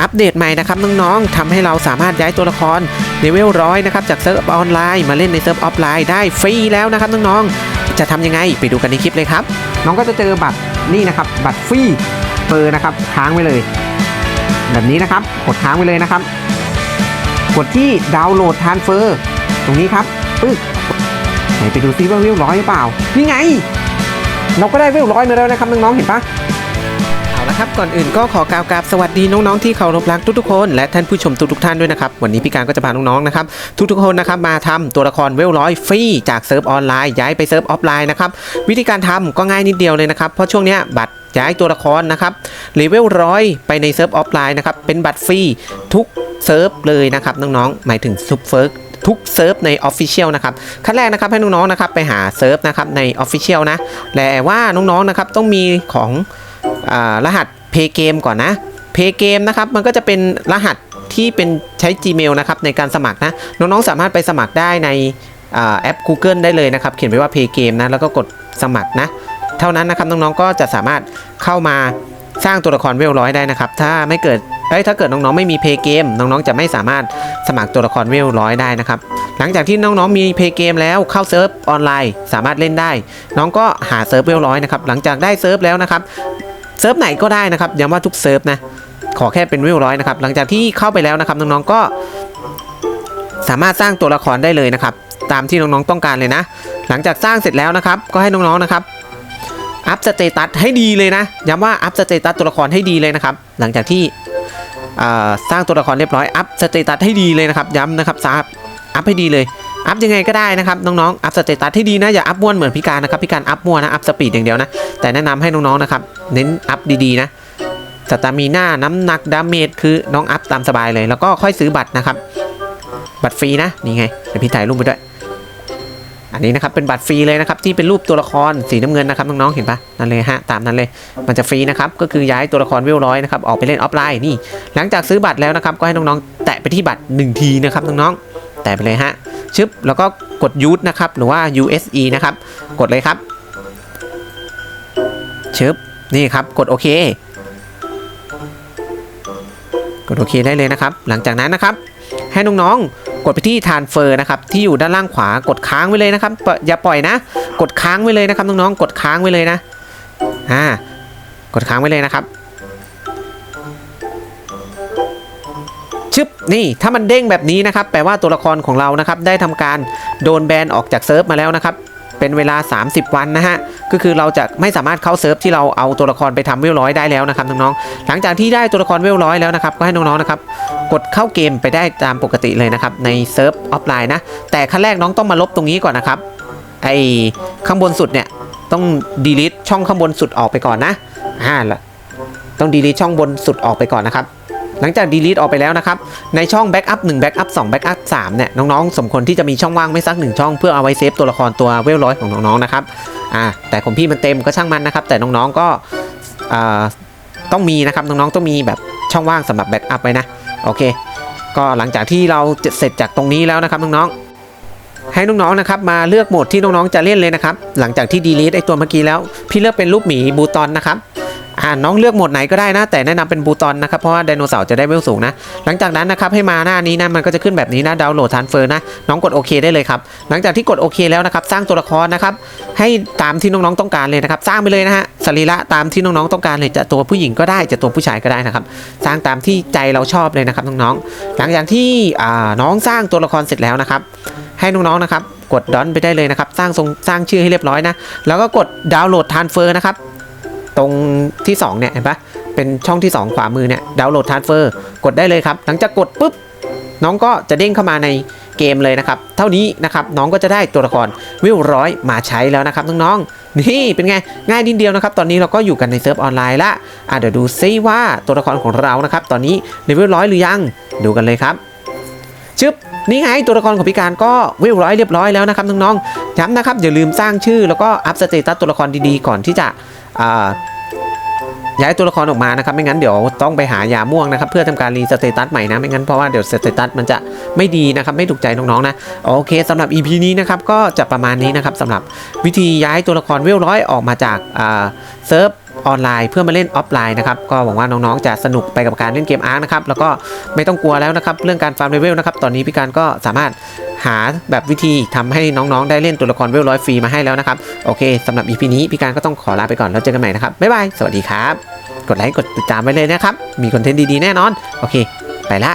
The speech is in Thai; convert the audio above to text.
อัปเดตใหม่นะครับน้องๆทำให้เราสามารถย้ายตัวละครเลเวลร้อยนะครับจากเซิร์ฟออนไลน์มาเล่นในเซิร์ฟออฟไลน์ได้ฟรีแล้วนะครับน้องๆจะทำยังไงไปดูกันในคลิปเลยครับ น้องก็จะเจอบัตรนี่นะครับ บัตรฟรีเปอร์นะครับค้างไว้เลย แบบนี้นะครับกดค้างไว้เลยนะครับ กดที่ดาวน์โหลดทานเฟอร์ตรงนี้ครับปึ๊บไหนไปดูซิว่าเวลร้อยหรือเปล่านี่ไง เราก็ได้เวลร้อยมาแล้วนะครับน้องๆเห็นปะ เอาละครับก่อนอื่นก็ขอกล่าวกราบสวัสดีน้องๆที่เคารพรักทุกๆคนและท่านผู้ชมทุกๆท่านด้วยนะครับวันนี้พี่การก็จะพาน้องๆนะครับทุกๆคนนะครับมาทำตัวละครเวลร้อยฟรีจากเซิร์ฟออนไลน์ย้ายไปเซิร์ฟออฟไลน์นะครับวิธีการทำก็ง่ายนิดเดียวเลยนะครับเพราะช่วงเนี้ยบัตรย้ายตัวละครนะครับเลเวลร้อยไปในเซิร์ฟออฟไลน์นะครับเป็นบัตรฟรีทุกเซิร์ฟเลยนะครับน้องๆหมายถึงซุปเฟิร์ทุกเซิร์ฟใน Official นะครับ ขั้นแรกนะครับให้น้องๆนะครับไปหาเซิร์ฟนะครับใน Official นะแต่ว่าน้องๆนะครับต้องมีของ รหัส Pay Game ก่อนนะ Pay Game นะครับมันก็จะเป็นรหัสที่เป็นใช้ Gmail นะครับในการสมัครนะ น้องๆสามารถไปสมัครได้ในอแอป Google ได้เลยนะครับ เขียนไว้ว่า Pay Game นะแล้วก็กดสมัครนะ เท่านั้นนะครับน้องๆก็จะสามารถเข้ามาสร้างตัวละครเวลร้อยได้นะครับ ถ้าไม่เกิดเอ้ยถ้าเกิดน้องๆไม่มีเพย์เกมน้องๆ จะไม่สามารถสมัครตัวละครเวลร้อยได้นะครับ หลังจากที่น้องๆ มีเพย์เกมแล้วเข้าเซิร์ฟออนไลน์ สามารถเล่นได้ น้องก็หาเซิร์ฟเวลร้อยนะครับ หลังจากได้เซิร์ฟแล้วนะครับ เซิร์ฟไหนก็ได้นะครับย้ำว่าทุกเซิร์ฟนะขอแค่เป็นเวร้อยนะครับหลังจากที่เข้าไปแล้วนะครับน้องๆก็ สามารถสร้างตัวละครได้เลยนะครับ ตามที่น้องๆต้องการเลยนะ หลังจากสร้างเสร็จแล้วนะครับ ก็ให้น้องๆนะครับอัพสเตตัสให้ดีเลยนะย้ำว่าอัพสเตตัสตัวละครให้ดีเลยนะครับ หลังจากที่สร้างตัวละครเรียบร้อยอัพสเตตัสให้ดีเลยนะครับ ย้ำนะครับซับอัพให้ดีเลย อัพยังไงก็ได้นะครับน้องๆ อัพสเตตัสให้ดีนะอย่าอัพม้วนเหมือนพี่การนะครับพี่การอัพม้วนนะอัพสปีดอย่างเดียวนะแต่แนะนำให้น้องๆนะครับเน้นอัพดีๆนะสตามีหน้าน้ำหนักดาเมจคือน้องอัพตามสบายเลย แล้วก็ค่อยซื้อบัตรนะครับ บัตรฟรีนะนี่ไงเดี๋ยวพี่ถ่ายรูปไปด้วย อันนี้นะครับเป็นบัตรฟรีเลยนะครับที่เป็นรูปตัวละครสีน้ำเงินนะครับน้องๆเห็นปะนั่นเลยฮะตามนั้นเลย มันจะฟรีนะครับก็คือย้ายตัวละครเวลร้อยนะครับออกไปเล่นออฟไลน์นี่ หลังจากซื้อบัตรแล้วนะครับก็ให้น้องๆแตะไปที่บัตร1ทีนะครับน้องๆ แตะไปเลยฮะชึบแล้วก็กดยูทนะครับ หรือว่า USE นะครับ กดเลยครับชึบนี่ครับ กดโอเค กดโอเคได้เลยนะครับ หลังจากนั้นนะครับ ให้น้องๆ กดไปที่ทานเฟอร์นะครับ ที่อยู่ด้านล่างขวากดค้างไว้เลยนะครับ อย่าปล่อยนะ กดค้างไว้เลยนะครับน้องๆ กดค้างไว้เลยนะ อ่า กดค้างไว้เลยนะครับ ชึบนี่ถ้ามันเด้งแบบนี้นะครับแปลว่าตัวละครของเรานะครับได้ทำการโดนแบนออกจากเซิร์ฟมาแล้วนะครับเป็นเวลา 30 วันนะฮะ ก็คือเราจะไม่สามารถเข้าเซิร์ฟที่เราเอาตัวละครไปทำเวลร้อยได้แล้วนะครับน้องๆ หลังจากที่ได้ตัวละครเวลร้อยแล้วนะครับ ก็ให้น้องๆนะครับ กดเข้าเกมไปได้ตามปกติเลยนะครับ ในเซิร์ฟออฟไลน์นะ แต่ขั้นแรกน้องต้องมาลบตรงนี้ก่อนนะครับ ไอ้ข้างบนสุดเนี่ยต้องดีลิทช่องข้างบนสุดออกไปก่อนนะ อ่าละต้องดีลิทช่องบนสุดออกไปก่อนนะครับ หลังจากดีลิทออกไปแล้วนะครับ ในช่องแบ็กอัพ1แบ็กอัพ2แบ็กอัพ3เนี่ยน้องๆ สมควรที่จะมีช่องว่างไม่สักหนึ่งช่องเพื่อเอาไว้เซฟตัวละครตัวเวลร้อยของน้องๆนะครับอ่าแต่ของพี่มันเต็มก็ช่างมันนะครับ แต่น้องๆก็ต้องมีนะครับน้องๆต้องมีแบบช่องว่างสำหรับแบ็กอัพไว้นะโอเค ก็หลังจากที่เราเสร็จจากตรงนี้แล้วนะครับน้องๆให้น้องๆนะครับมาเลือกโหมดที่น้องๆจะเล่นเลยนะครับหลังจากที่ดีลิทไอตัวเมื่อกี้แล้ว พี่เลือกเป็นรูปหมีบูตอนนะครับ อ่าน้องเลือกโหมดไหนก็ได้นะ แต่แนะนำเป็นบูตอนนะครับเพราะว่าไดโนเสาร์จะได้เวลสูงนะ หลังจากนั้นนะครับให้มาหน้านี้นะมันก็จะขึ้นแบบนี้นะดาวน์โหลดทานเฟอร์นะ น้องกดโอเคได้เลยครับ หลังจากที่กดโอเคแล้วนะครับ สร้างตัวละครนะครับให้ตามที่น้องๆต้องการเลยนะครับ สร้างไปเลยนะฮะสรีระตามที่น้องๆต้องการเลยจะตัวผู้หญิงก็ได้จะตัวผู้ชายก็ได้นะครับ สร้างตามที่ใจเราชอบเลยนะครับน้องๆหลังจากที่อ่าน้องสร้างตัวละครเสร็จแล้วนะครับ ให้น้องๆนะครับ กดดอนไปได้เลยนะครับ สร้างทรงสร้างชื่อให้เรียบร้อยนะแล้วก็กดดาวน์โหลดทานเฟอร์นะครับ ตรงที่สองเนี่ยเห็นปะเป็นช่องที่ 2 ขวามือเนี่ยดาวน์โหลดทารานเฟอร์กดได้เลยครับ หลังจากกดปุ๊บ น้องก็จะเด้งเข้ามาในเกมเลยนะครับ เท่านี้นะครับน้องก็จะได้ตัวละครวิวร้อยมาใช้แล้วนะครับน้องๆนี่เป็นไงง่ายนิดเดียวนะครับ ตอนนี้เราก็อยู่กันในเซิร์ฟออนไลน์ละอะเดี๋ยวดูซิว่าตัวละครของเรานะครับ ตอนนี้เลเวลร้อยหรือยังดูกันเลยครับชึบ นี่ไงตัวละครของพิการก็เวิวร้อยเรียบร้อยแล้วนะครับน้องๆย้ำนะครับอย่าลืมสร้างชื่อแล้วก็อัพสเตตัสตัวละครดีๆก่อนที่จะย้ายตัวละครออกมานะครับไม่งั้นเดี๋ยวต้องไปหายาม่วงนะครับเพื่อทำการรีสเตตัสใหม่นะไม่งั้นเพราะว่าเดี๋ยวสเตตัสมันจะไม่ดีนะครับไม่ถูกใจน้องๆนะโอเคสำหรับ EP นี้นะครับก็จะประมาณนี้นะครับสำหรับวิธีย้ายตัวละครเวลร้อยออกมาจากเซิร์ฟ ออนไลน์ เพื่อมาเล่นออฟไลน์นะครับก็หวังว่าน้องๆจะสนุกไปกับการเล่นเกมอาร์คนะครับแล้วก็ไม่ต้องกลัวแล้วนะครับเรื่องการฟาร์มเลเวลนะครับตอนนี้พี่การก็สามารถหาแบบวิธีทำให้น้องๆ ได้เล่นตัวละครเวลร้อยฟรีมาให้แล้วนะครับโอเคสำหรับ EP นี้พี่การก็ต้องขอลาไปก่อนแล้วเจอกันใหม่นะครับบ๊ายบายสวัสดีครับ กดไลค์กดติดตามไว้เลยนะครับมีคอนเทนต์ดีๆแน่นอนโอเค ไปละ